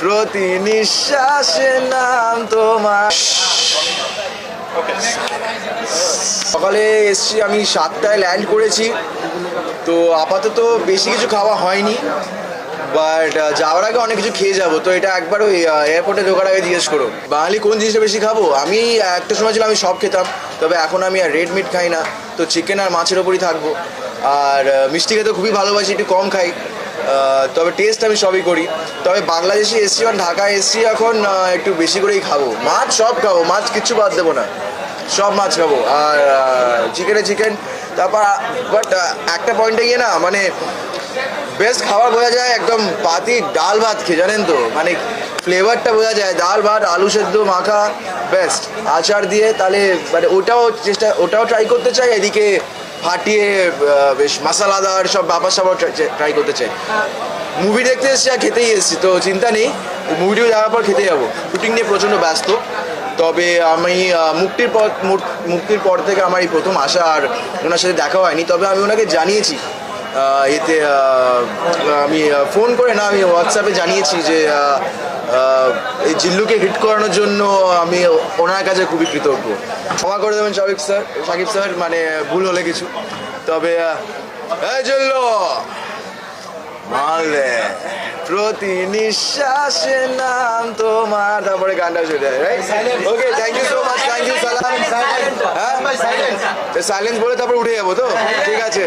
প্রতি নিঃশ্বাসে নাম তোমার। সকালে এসছি আমি সাতটায় ল্যান্ড করেছি। তো আপাতত বেশি কিছু খাওয়া হয়নি। বাট যাওয়ার আগে অনেক কিছু খেয়ে যাব। তো এটা একবার ওই এয়ারপোর্টে ঢোকার আগে জিজ্ঞেস করো। বাঙালি কোন জিনিসটা বেশি খাব? আমি একটা সময় ছিল আমি সব খেতাম। তবে এখন আমি আর রেড মিট খাই না। তো চিকেন আর মাছের ওপরই থাকব। আর মিষ্টি খেতে খুবই ভালোবাসি, একটু কম খাই। তবে টেস্ট আমি সবই করি। তবে বাংলাদেশে এসছি, যখন ঢাকায় এসছি, এখন একটু বেশি করেই খাব। মাছ সব খাব, মাছ কিচ্ছু বাদ দেবো না। সব মাছ খাব। আর চিকেনে চিকেন তারপর বাট একটা পয়েন্টে গিয়ে না মানে বেস্ট খাবার বোঝা যায় একদম পাতি ডাল ভাত খেয়ে, জানেন তো? মানে ফ্লেভারটা বোঝা যায়। ডাল ভাত, আলু সেদ্ধ, মাখা বেস্ট আচার দিয়ে, তাহলে মানে ওটাও চেষ্টা, ওটাও ট্রাই করতে চাই, এদিকে ফাটিয়ে বেশ মশলাদার সব ব্যাপার স্যাপার ট্রাই করতে চাই। মুভি দেখতে এসেছি আর খেতেই এসেছি, তো চিন্তা নেই। মুভিটিও যাওয়ার পর খেতে যাব। শুটিং নিয়ে প্রচণ্ড ব্যস্ত। তবে আমি মুক্তির পর মুক্তির পর থেকে আমার এই প্রথম আসা আর ওনার সাথে দেখা হয়নি। তবে আমি ওনাকে জানিয়েছি এতে আমি ফোন করে না, আমি হোয়াটসঅ্যাপে জানিয়েছি যে এই জিল্লুকে হিট করানোর জন্য আমি ওনার কাছে খুবই কৃতজ্ঞ। ক্ষমা করে দেবেন সাকিব স্যার সাকিব স্যার মানে ভুল হলে কিছু। তবে এই জিল্লু! মালদে প্রতি নিঃশ্বাসে নাম তোমার। তারপরে গানটা চলে যায় okay thank you so much thank you সালাম। হ্যাঁ? সাইলেন্স বলে তারপর উঠে যাব তো? ঠিক আছে।